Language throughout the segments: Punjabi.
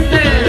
って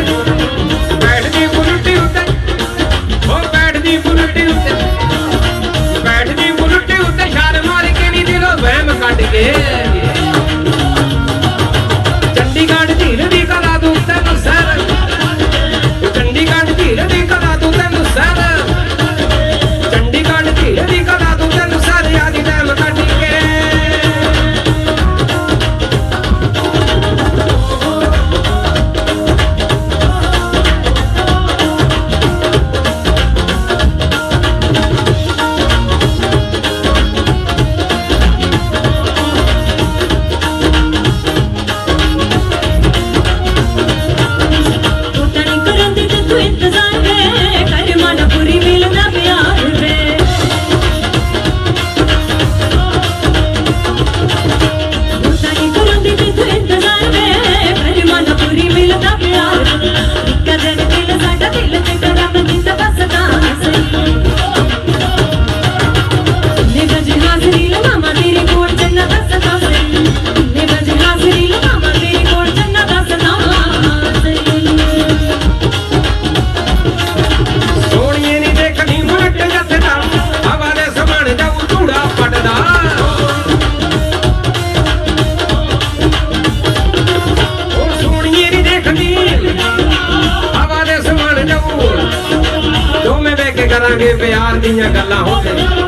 ਕਰਨਗੇ ਪਿਆਰ ਦੀਆਂ ਗੱਲਾਂ ਉੱਥੇ ਉਹ